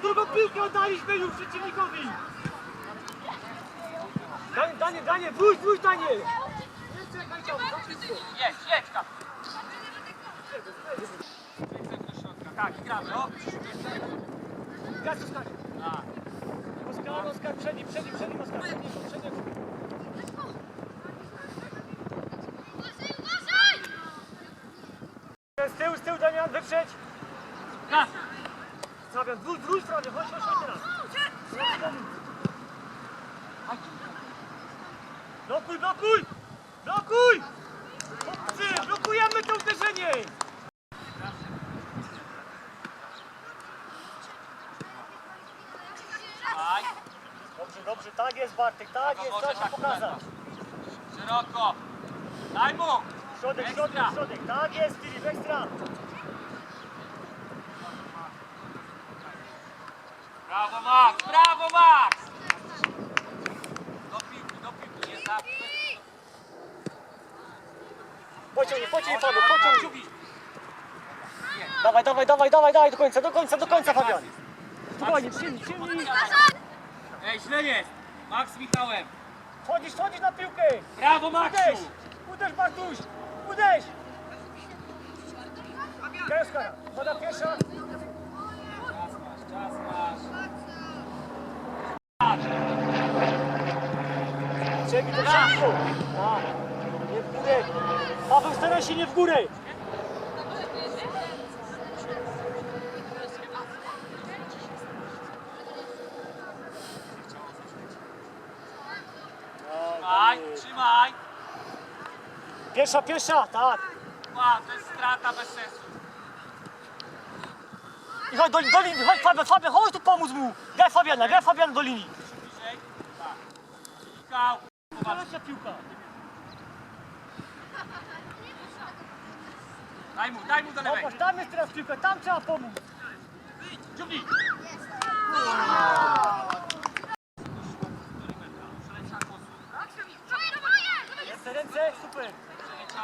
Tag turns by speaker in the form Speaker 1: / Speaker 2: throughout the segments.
Speaker 1: drugą piłkę oddaliśmy już przeciwnikowi. Danie, Danie, Danie, wróć, wróć, Danie. Nie czekaj tam, za szybko.
Speaker 2: Jedź, jedź tam. Tak, gramy. O,
Speaker 1: Gaz, Oskar.
Speaker 2: tak.
Speaker 1: Oskar, Oskar, przedni, przedni, przedni, Oskar, przedni, przedni. Z tyłu, z tyłu, Damian, wyprzedź.
Speaker 2: Gaz.
Speaker 1: Wróć, Fabian, chodź, chodź, chodź teraz. Blokuj, blokuj! Blokuj! Chłopcy, blokujemy to uderzenie! Dobrze, dobrze, tak jest Bartek, tak jest,
Speaker 2: Może
Speaker 1: trzeba się
Speaker 2: tak,
Speaker 1: pokazać.
Speaker 2: Szeroko. Daj mu.
Speaker 1: Środek, środek, środek, tak jest Filip, ekstra.
Speaker 2: Brawo, Max. Brawo, Max. Do piłki, do piłki. Nie za...
Speaker 1: Pociągnij, pociągnij Fabian, pociągnij. Dawaj, dawaj, dawaj, dawaj, dawaj, do końca, do końca, do końca Fabian. Spokojnie, przyjmij, przyjmij.
Speaker 2: Ej, źle jest. Max Michałem.
Speaker 1: Chodzisz, chodzisz na piłkę.
Speaker 2: Brawo, Maxiu.
Speaker 1: Uderz, uderz Bartuś, uderz. Oskara, woda pierwsza.
Speaker 2: Czas masz, czas masz. Patrz.
Speaker 1: To szybko. Tak, nie w górę. Paweł, staraj się nie w górę.
Speaker 2: Trzymaj, trzymaj.
Speaker 1: Pierwsza, pierwsza, tak.
Speaker 2: Ła, to jest strata bez sensu.
Speaker 1: I chodź do, do linii, chodź Fabian, Fabian, chodź tu pomóc mu. Graj Fabiana, graj Fabiana do linii.
Speaker 2: Bliżej. Tak.
Speaker 1: Kolejna piłka.
Speaker 2: Daj mu, daj mu do lewej.
Speaker 1: Popatrz, tam jest teraz piłka, tam trzeba pomóc.
Speaker 2: Dziubnij.
Speaker 1: Ręce, ręce, super.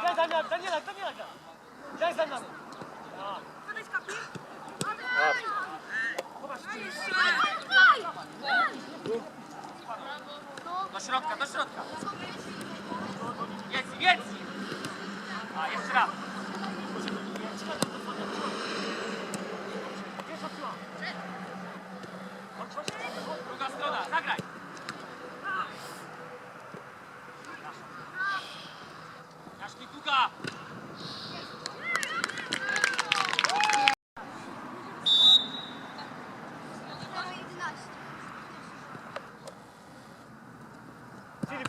Speaker 1: Daj Daniela, Daniela, Daniela. Daj Daniela. Tak.
Speaker 2: Do środka, do środka. Jedz, jedz. A, jeszcze raz.
Speaker 1: Pierwsza piła. Chodź, chodź, chodź.
Speaker 2: Druga strona, zagraj. Jaśnik Duga.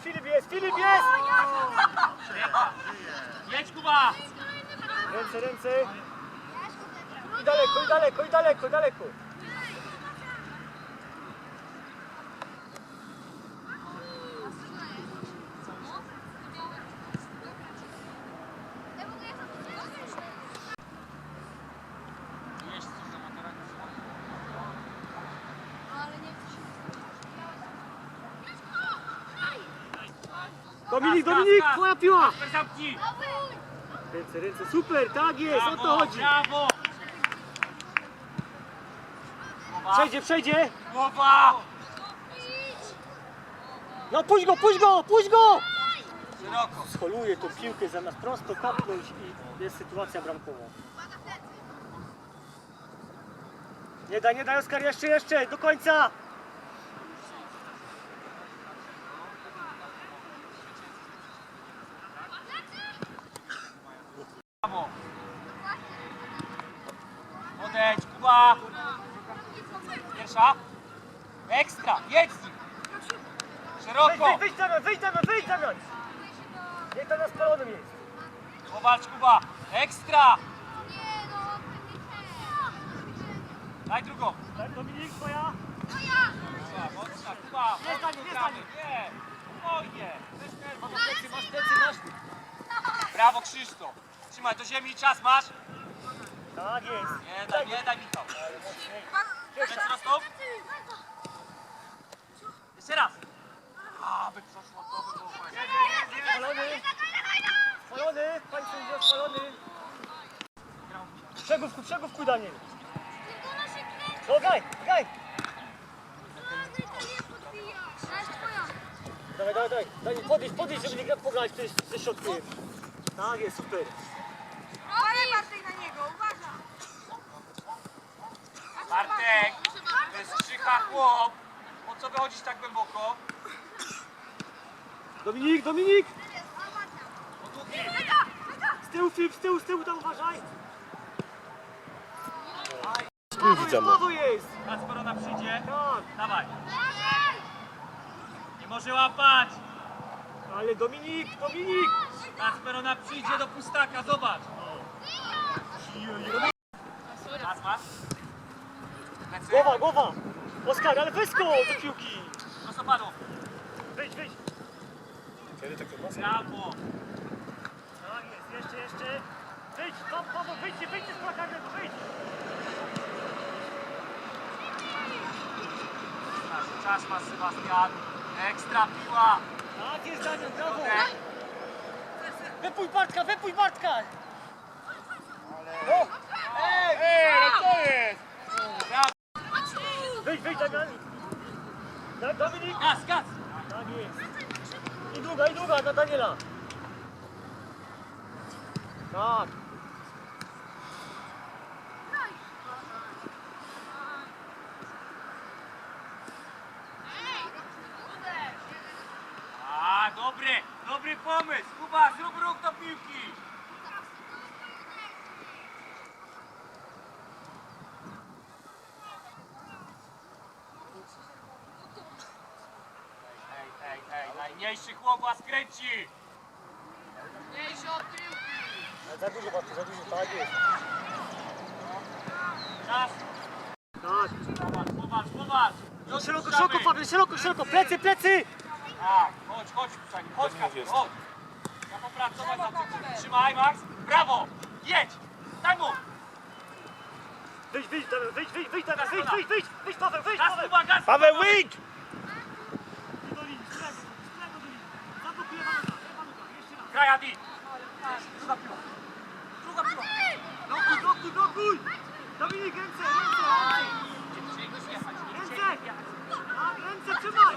Speaker 1: Filip, jest, Filip jest!
Speaker 2: Jedź Kuba.
Speaker 1: Ręce, ręce. I daleko, i daleko, i daleko, i daleko. Dominik, twoja piła!
Speaker 2: Zamknij.
Speaker 1: Ręce, ręce, super, tak jest, o to chodzi.
Speaker 2: brawo.
Speaker 1: Przejdzie, przejdzie.
Speaker 2: głowa.
Speaker 1: No puść go, puść go, puść go!
Speaker 2: Szeroko.
Speaker 1: Scholuje tą piłkę zamiast prosto kapnąć i jest sytuacja bramkowa. Nie daj, nie daj Oskar, jeszcze, jeszcze, do końca!
Speaker 2: Brawo. Odejdź, Kuba. Pierwsza. Ekstra, jedź z nim.
Speaker 1: Wyjdź,
Speaker 2: Szeroko.
Speaker 1: wyjdź, wyjdź Damian, wyjdź Damian, wyjdź Damian! Niech tam na spalonym jest.
Speaker 2: Powalcz, Kuba. Ekstra. Daj drugą.
Speaker 1: Tak, Dominik, twoja?
Speaker 2: Kuba, mocna, Kuba.
Speaker 1: Nie, Daniel, nie,
Speaker 2: nerwów.
Speaker 1: Masz plecy, masz plecy, masz.
Speaker 2: Brawo, Krzysztof. Trzymaj, do ziemi czas masz.
Speaker 1: Tak jest.
Speaker 2: Nie daj, nie daj, Michał. Plecy rosną. Jeszcze raz. A, by przeszło, to by było fajnie.
Speaker 1: Spalony. Spalony, pani sędzia, spalony. Przegówku, przegówku Daniel. No graj, graj! Dawaj, dawaj, dawaj. Daj, podjedź, podjedź, żeby nie gra- pograć ze środku. Tak jest, super.
Speaker 2: Bartek, to jest krzycha chłop. Po co wychodzisz tak głęboko?
Speaker 1: Dominik, Dominik!
Speaker 2: Po długi.
Speaker 1: Z tyłu, Filip, z tyłu, z tyłu tam uważaj!
Speaker 3: Widzę.
Speaker 1: Prawo jest!
Speaker 2: Kacper ona przyjdzie.
Speaker 1: Tak,
Speaker 2: Dawaj. Może łapać.
Speaker 1: ale Dominik, Dominik!
Speaker 2: Kacper ona przyjdzie do pustaka, zobacz. Raz masz. Plecy.
Speaker 1: Głowa, głowa! Oskar, ale weź go do piłki!
Speaker 2: Prostopadło.
Speaker 1: Wyjdź, wyjdź!
Speaker 3: Kiedy takie masy?
Speaker 2: Brawo.
Speaker 1: Tak jest, jeszcze, jeszcze! Wyjdź, Paweł, Paweł, wyjdźcie, wyjdźcie z plakarnego, wyjdź!
Speaker 2: Czas ma Sebastian. Ekstra piła.
Speaker 1: Tak jest, Daniel, brawo! Wypój Bartka, wypój Bartka! No!
Speaker 2: Ej, no co jest?
Speaker 1: Wyjdź, wyjdź, Damian! Da, Dominik!
Speaker 2: Gaz, gaz.
Speaker 1: Tak jest! I długa, i długa na Daniela! Tak!
Speaker 2: A, dobry, dobry pomysł. Kuba, zrób ruch do piłki. Ej, ej, ej, najmniejszy chłop was kręci.
Speaker 1: Ale za dużo Bartka, za dużo, tak jest!
Speaker 2: Czas.
Speaker 1: Tak!
Speaker 2: Popatrz, popatrz, popatrz.
Speaker 1: No szeroko,
Speaker 2: Ruszamy.
Speaker 1: szeroko, Paweł, szeroko, szeroko! Plecy, plecy!
Speaker 2: Tak, chodź, chodź, Pszani, chodź, Kacper, chodź. Ja popracować na tym. Trzymaj, Max. Brawo. Jedź. Daj mu.
Speaker 1: Wyjdź, wyjdź, Damian, wyjdź, wyjdź, wyjdź, Damian, wyjdź, wyjdź, wyjdź, wyjdź, Paweł, wyjdź,
Speaker 2: Gaz,
Speaker 1: Paweł!
Speaker 2: Kuba, gaz.
Speaker 3: Paweł,
Speaker 2: Kuba.
Speaker 3: wyjdź!
Speaker 1: Do linii, z lewo, z lewo do linii. Zablokuje Waluga, Waluga, jeszcze raz.
Speaker 2: Graj, Adi.
Speaker 1: Druga piła. Druga piła. Blokuj, blokuj, blokuj! Dominik, ręce, ręce, ręce! Ręce! Tak, ręce, trzymaj!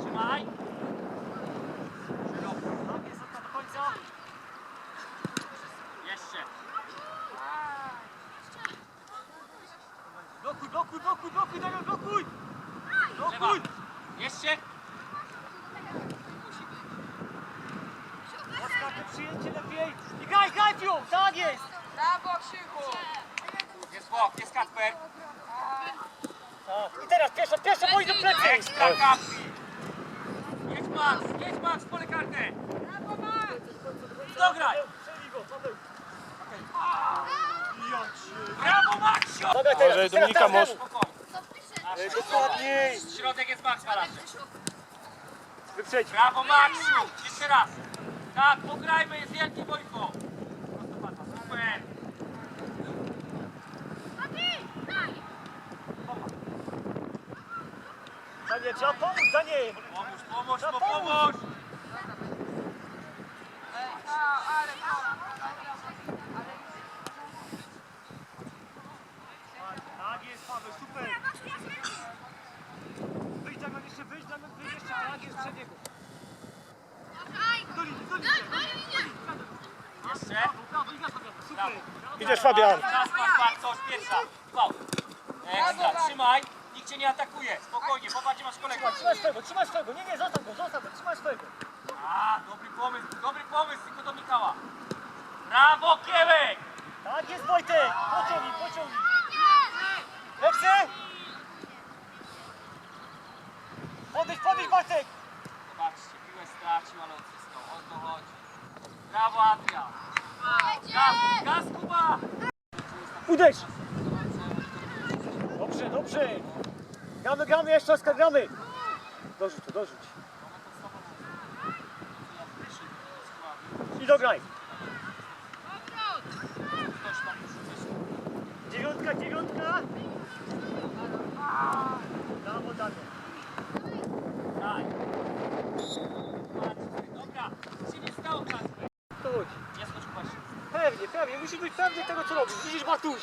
Speaker 2: Trzymaj.
Speaker 1: Tak, jest do końca.
Speaker 2: Jeszcze.
Speaker 1: Blokuj, blokuj, blokuj, blokuj, Daniel, blokuj!
Speaker 2: Trzeba.
Speaker 1: Blokuj!
Speaker 2: Jeszcze.
Speaker 1: Oskar, to przyjęcie lepiej. I graj, graj piłą, tak jest!
Speaker 4: Brawo, Krzychu!
Speaker 2: Jest bok, jest Kacper.
Speaker 1: Tak. I teraz pierwsza, pierwsza, boi do plecy!
Speaker 2: Ekstra kapi. Jedź, Max. Jedź, Max, w pole karne.
Speaker 4: Brawo, Max!
Speaker 2: Dograj.
Speaker 1: Przejdź go, Paweł.
Speaker 2: Brawo, Maxiu.
Speaker 1: Dobra, teraz,
Speaker 3: Może
Speaker 1: teraz,
Speaker 3: Dominika
Speaker 2: Spokojnie.
Speaker 1: Dokładniej!
Speaker 2: Środek jest Max na razie.
Speaker 1: Wyprzedź.
Speaker 2: Brawo, Maxiu. Jeszcze raz. Tak, pograjmy, jest wielki Wojko. Prostopadła, Super.
Speaker 1: Daniel, trzeba pomóc, Daniel!
Speaker 2: Pomóż, pomóż, no pomóż.
Speaker 4: A, ale
Speaker 1: Tak jest, Paweł, super! Wyjdź, Damian, jeszcze wyjdź, Damian, wyjdź jeszcze, tak jest przed niego. Do linii, do linii, do linii.
Speaker 2: Jeszcze.
Speaker 1: Brawo, brawo, i gaz, Damian, super! Brawo.
Speaker 3: Idziesz, Fabian.
Speaker 2: Patrz, patrz, coś, pierwsza. Go. Ekstra, trzymaj. Nikt cię nie atakuje. Spokojnie, popatrz, gdzie masz kolegę.
Speaker 1: Trzymaj, trzymaj swojego, trzymaj swojego, nie, nie, zostaw go, zostaw go, trzymaj swojego.
Speaker 2: A, dobry pomysł, dobry pomysł, tylko do Michała. Brawo, Kiełek!
Speaker 1: Tak jest, Wojtek! Pociągnij, pociągnij! Lepszy! Podejdź, podejdź, Bartek!
Speaker 2: Zobaczcie, piłę stracił, ale odzyskał. O to chodzi. Brawo, Adrian. Gaz, gaz, Kuba!
Speaker 1: Uderz! Dobrze, dobrze! Gramy, gramy, jeszcze raz gramy! Dorzuć to, dorzuć. I dograj. Dziewiątka, dziewiątka. Brawo, Daniel.
Speaker 2: Daj. Patrz,
Speaker 1: pewnie, musisz być pewny tego, co robisz. Widzisz, Bartuś?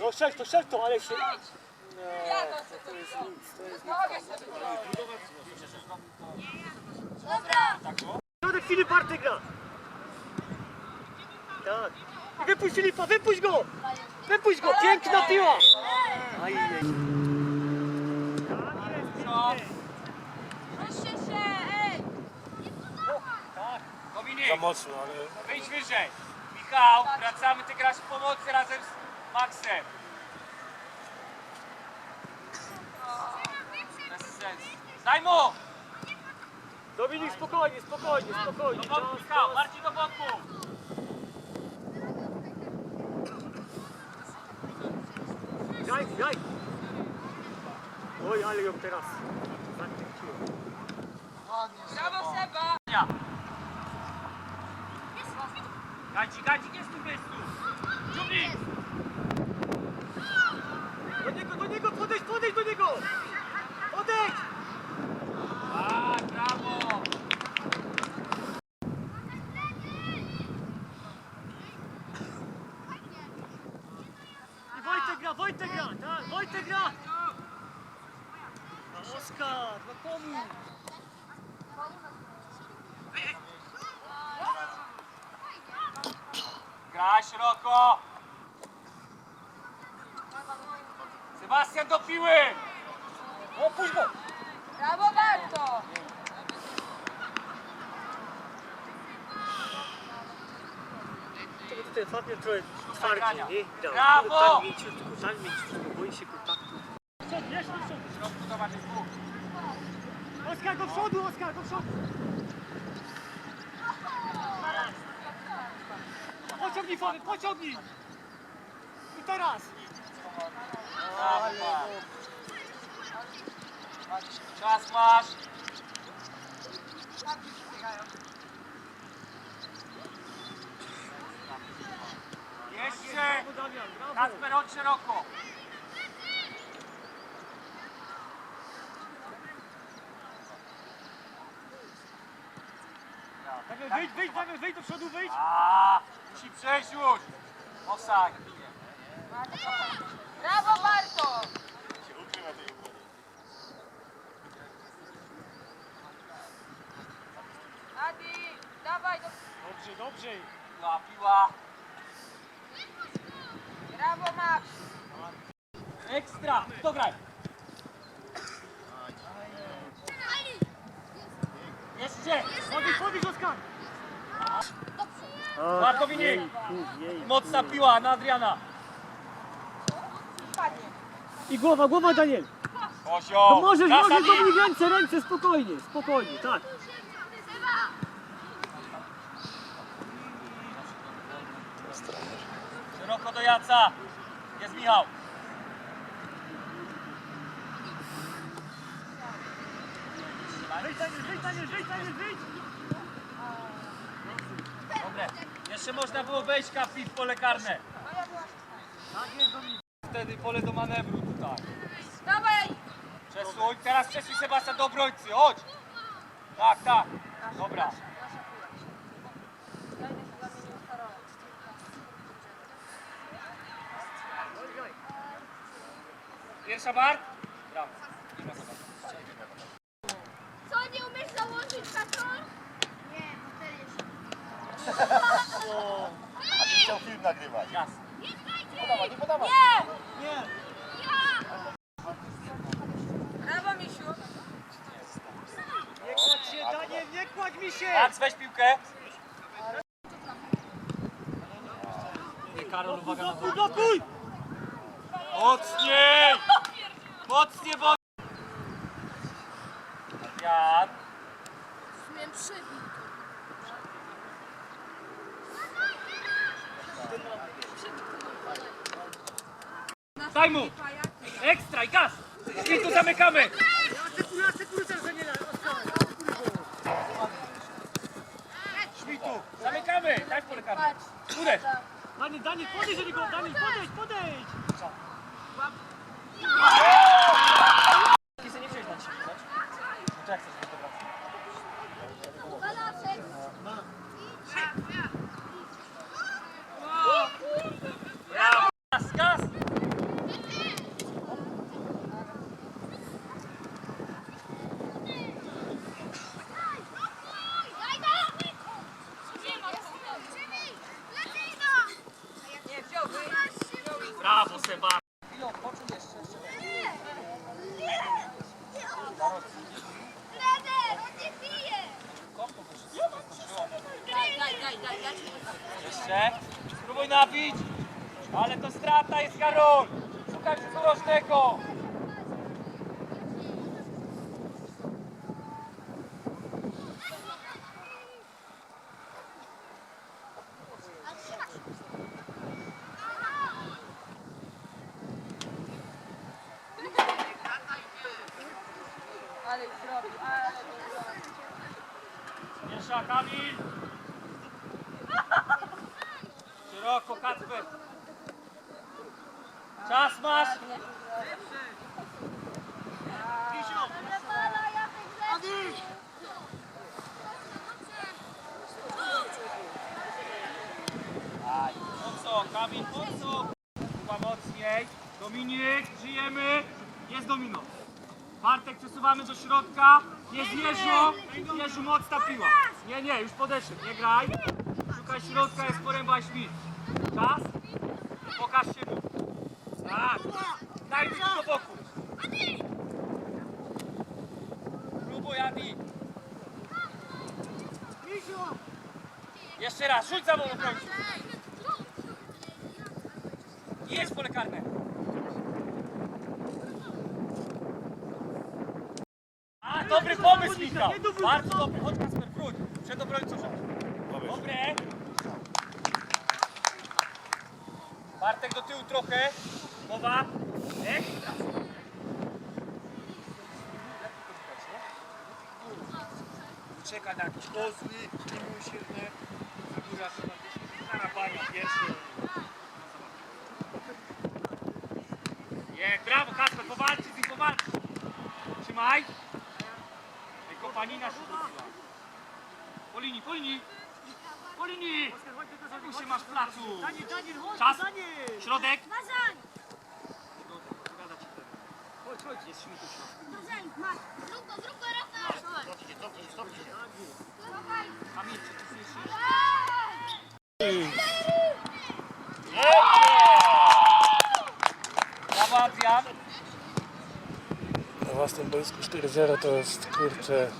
Speaker 1: No strzel to, strzel to, ale się...
Speaker 4: Ja to jest nic, to jest nic. Dobra.
Speaker 1: Środek Filip Bartek gra. Tak. I wypuść Filipa, wypuść go! Wypuść go, piękna piła! Ajej.
Speaker 4: Ruszcie się, ej.
Speaker 2: Dominik,
Speaker 3: Za mocno, ale
Speaker 2: wyjdź wyżej. Michał, wracamy, ty grasz w pomocy razem z Maxem. Bez sensu. Daj mu!
Speaker 1: Dominik, spokojnie, spokojnie, spokojnie.
Speaker 2: Do boku, Michał, bardziej do boku.
Speaker 1: Jaj, jaj! Oj, ale ją teraz zakręciłem.
Speaker 4: Brawo, Seba.
Speaker 2: Ja. Gadzi, gadzi, jest tu, jest tu. Dziubnik!
Speaker 1: Do niego, do niego, podejdź, podejdź do niego! Podejdź!
Speaker 2: Tak, brawo!
Speaker 1: I Wojtek gra, Wojtek gra, tak, Wojtek gra! No Oskar, no pomóż!
Speaker 2: Graj szeroko! Sebastian do piły!
Speaker 1: O, puść go!
Speaker 4: Brawo, Barto.
Speaker 1: To tutaj Fabian trochę twardziej, nie?
Speaker 2: Brawo!
Speaker 1: Tak mięciutko, tak mięciutko, boi się kontaktu. Przód, jeszcze do przodu.
Speaker 2: Środku zobacz, jest dwóch.
Speaker 1: Oskar, do przodu, Oskar, do przodu! Pociągnij Fabian, pociągnij! I teraz!
Speaker 2: Brawo. Czas masz! Jeszcze! Kasper, chodź szeroko!
Speaker 1: Damian, wyjdź, wyjdź, Damian, wyjdź do przodu, wyjdź!
Speaker 2: A, musi przejść już! Offside.
Speaker 4: Brawo, Barto. Adi, dawaj. Do...
Speaker 1: Dobrze, dobrze!
Speaker 2: Piła, piła.
Speaker 4: Brawo, Max.
Speaker 2: Ekstra! Kto graj? Jeszcze!
Speaker 1: Podejdź, podejdź, Oskar! Jejku, jejku.
Speaker 2: Mocna piła na Adriana.
Speaker 1: I głowa, głowa, Daniel! No możesz,
Speaker 2: Kasa
Speaker 1: możesz,
Speaker 2: nim.
Speaker 1: Dominik, ręce, ręce, spokojnie, spokojnie, tak.
Speaker 2: Szeroko do Jaca. Jest Michał.
Speaker 1: Wyjdź, Daniel, wyjdź, Daniel, wyjdź, Daniel, wyjdź!
Speaker 2: Dobre. Jeszcze można było wejść kapi w pole karne.
Speaker 1: Tak jest, Dominik.
Speaker 2: Wtedy pole do manewru tutaj.
Speaker 4: Dawaj.
Speaker 2: Przesuń. Teraz przesuń Sebastian do obrońcy. Chodź. Tak, tak. Dobra. Pierwsza bar. Brawo. Nie ma Sebastian.
Speaker 5: Co, nie umiesz założyć patrol? Nie,
Speaker 3: A ty chciał film nagrywać.
Speaker 2: Jasne.
Speaker 3: Nie podawa.
Speaker 1: Nie!
Speaker 4: Brawo, Misiu.
Speaker 1: Nie kładź się, Daniel, nie kładź mi się!
Speaker 2: Max, weź piłkę. Nie, Karol, uwaga na
Speaker 1: blokuj!
Speaker 2: Mocniej! Mocniej, bo... Jan.
Speaker 5: Umiem przybić.
Speaker 2: Daj mu! Ekstra i gaz! I tu zamykamy!
Speaker 1: Ja sekuruję, ja sekuruję teraz Daniela, Oskar!
Speaker 2: Świtu! Zamykamy! Daj w pole karne. Uderz!
Speaker 1: Daniel, Daniel, podejdź do niego, Daniel, podejdź, podejdź!
Speaker 2: Kisy nie wziąłeś na ciebie, tak? No to jak chcesz wybrać?
Speaker 5: Balasek.
Speaker 2: Jeszcze. Spróbuj nabić. Ale to strata jest Karol. Szukaj rzutu rożnego.
Speaker 4: Ale zrobił, ale
Speaker 2: Miesza Kamil. Szeroko Kacper. Czas masz.
Speaker 5: Lecę.
Speaker 2: Po co, Kamil, po co? Chyba mocniej. Dominik, żyjemy. Jest domino. Bartek przesuwamy do środka. Jest Jeżu. Jeżu, mocna piła. Nie, nie, już podeszedł. Nie graj. Szukaj środka, jest poręba Śmit. Czas. Pokaż się mu. Tak. Daj mi do boku. Próbuj, Adi. Jeszcze raz, rzuć za mną obrońców. Jest pole karne. A, dobry pomysł, Michał. Bardzo dobry. Chodź, Kasper, wróć. Przed obrońcą rzecz. Dobre. Bartek do tyłu trochę. Mowa. Ekstra. Czeka na jakieś kozły, miłosierne. Figura zarabania pierwszy. Je, brawo Kasper, powalczy z nim, powalczy. Trzymaj. Tylko panina się wróciła. Linii, po linii. Po linii. Tu się masz w placu.
Speaker 1: Daniel, Daniel, chodź,
Speaker 2: Czas.
Speaker 1: Daniel!
Speaker 2: Środek.
Speaker 5: Mazań,
Speaker 2: Pogada ci teraz.
Speaker 1: Chodź, chodź.
Speaker 2: Jest śmitu w środku.
Speaker 5: Mazań, masz. Zrób to, zrób to, Rafał.
Speaker 3: Cofnij się, cofnij się, cofnij się.
Speaker 5: Dawaj.
Speaker 2: Kamil, czy ty słyszysz? Brawo Adrian.
Speaker 6: Na własnym boisku 4-0 to jest kurczę.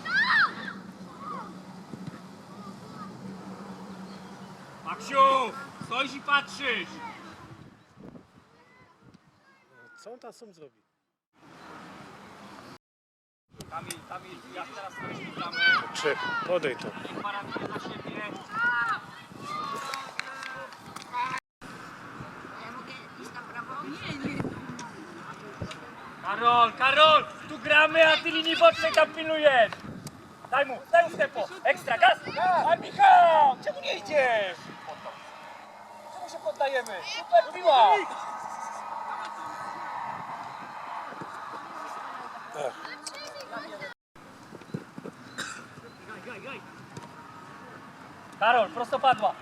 Speaker 2: Patrzysz.
Speaker 6: Co on tam sam zrobi?
Speaker 2: Kamil, Kamil, ja teraz śmigamy.
Speaker 6: Czy podej to.
Speaker 2: Niech paraduje za siebie. Karol, Karol, tu gramy, a ty linii bocznej tam pilnujesz. Daj mu, daj mu tempo. Ekstra, gaz. A Michał, czemu nie idziesz? Się poddajemy? Super piła. Karol, prostopadła.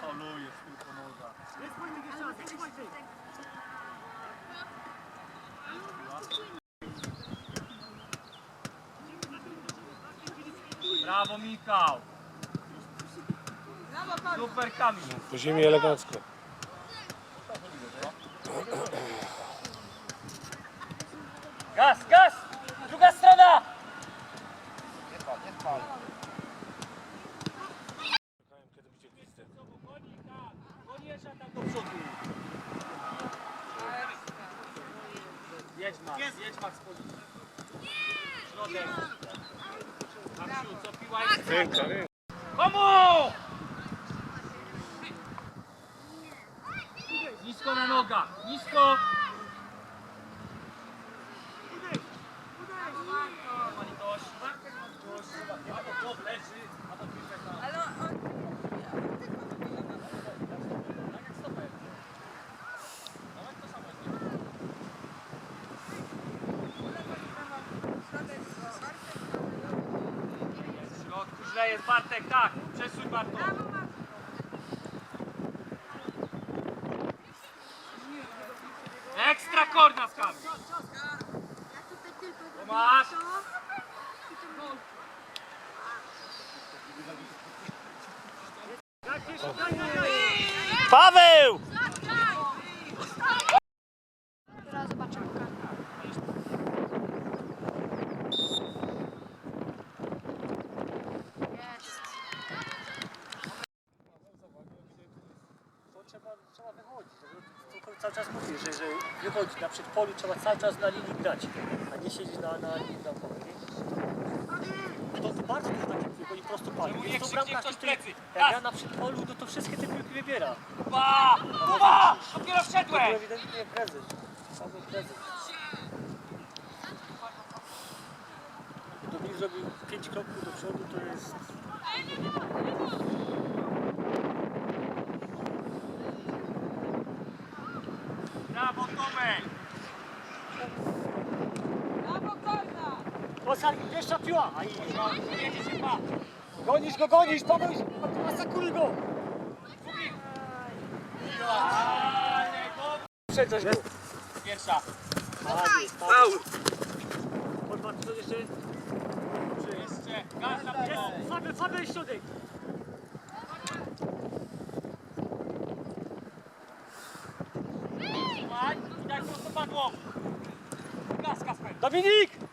Speaker 2: Holujesz tylko noga.
Speaker 1: Jest Wojtek jeszcze raz, jest Wojtek.
Speaker 2: Brawo Michał. Super Kamil.
Speaker 6: Po ziemi elegancko.
Speaker 2: Gaz, gaz! Druga strona!
Speaker 3: Nie spal, nie.
Speaker 6: Kiedy będzie gwizdek.
Speaker 2: Koniecznie tam do przodu. Jedź Max, jedź Max po. Środek. Maxiu, co piła jest?
Speaker 6: Ręka, ręka.
Speaker 2: Komu? Nisko na nogach, nisko. Bartosz, Bartosz, nie ma to głow leży, a to piłkę na...
Speaker 4: Ale on...
Speaker 2: Tak jak stoper. Nawet to samo jest. W środku źle jest Bartek, tak. Przesuń Bartosz. Ekstra korna z kamy.
Speaker 5: Ja tutaj tylko
Speaker 2: Masz.
Speaker 6: Paweł!
Speaker 5: Teraz zobaczymy.
Speaker 1: Czas mówię, że, że wychodzi na przedpolu, trzeba cały czas na linii grać, a nie siedzieć na, na linii bramkowej. nie? To, to bardzo takie, jak oni prosto pali.
Speaker 2: Czemu nie
Speaker 1: Jest to
Speaker 2: krzyknie ktoś
Speaker 1: który-
Speaker 2: plecy?
Speaker 1: Jak
Speaker 2: Raz.
Speaker 1: ja na przedpolu, no to wszystkie te piłki wybiera.
Speaker 2: Kuba! Kuba! Dopiero
Speaker 1: To
Speaker 2: wszedłeś!
Speaker 1: ewidentnie prezes. Paweł prezes. Gdyby zrobił 5 kroków do przodu, to jest...
Speaker 2: Brawo Tomek!
Speaker 4: Brawo, Korna!
Speaker 1: Oskar, piła!
Speaker 2: Jedzie się pa!
Speaker 1: gonisz go, gonisz! Paweł, masakruj go!
Speaker 2: Go...
Speaker 1: Przedzaś go!
Speaker 2: Pierwsza.
Speaker 1: Paweł. Podwórz, co jeszcze?
Speaker 2: Jeszcze. Gaz na prawo.
Speaker 1: Fabel, Fabel, środek!
Speaker 2: Tak.
Speaker 1: Dominik!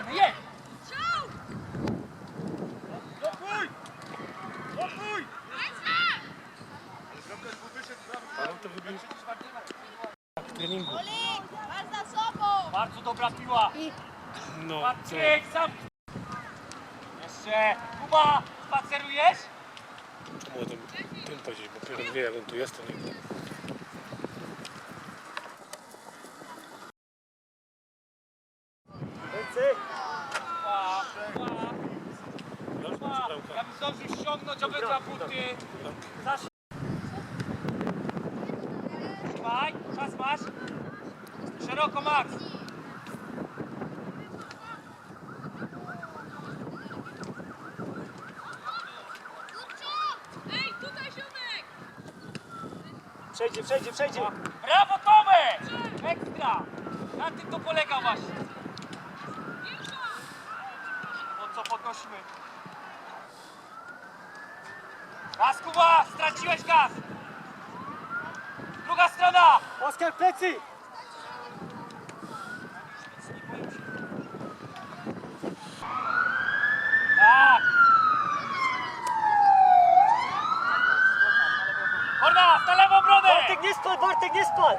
Speaker 2: Karny, jedź! Blokuj! Blokuj!
Speaker 6: W treningu.
Speaker 5: Masz za sobą!
Speaker 2: Bardzo dobra piła.
Speaker 6: No?
Speaker 2: Patryk, sam. Jeszcze. Kuba, spacerujesz?
Speaker 6: Czemu tym, tym powiedzieć, bo dopiero wie, jak on tu jest, to nie
Speaker 1: Ręce!
Speaker 2: Kuba, Kuba.
Speaker 6: Już
Speaker 2: Kuba.
Speaker 6: masz bramkę.
Speaker 2: Ja bym zdążył obydwa buty.
Speaker 1: Zaś!
Speaker 2: Trzymaj, czas masz. Szeroko, Max.
Speaker 4: Ej, tutaj ziomek!
Speaker 1: Przejdzie, przejdzie, przejdzie!
Speaker 2: Brawo, Tomek! Ekstra! Na tym to polega właśnie. Po co podnosimy? Gaz, Kuba! Straciłeś gaz! Druga strona!
Speaker 1: Oskar, plecy!
Speaker 2: Tak! Korna, na lewą bronę!
Speaker 1: Bartek, nie spal, Bartek, nie spal!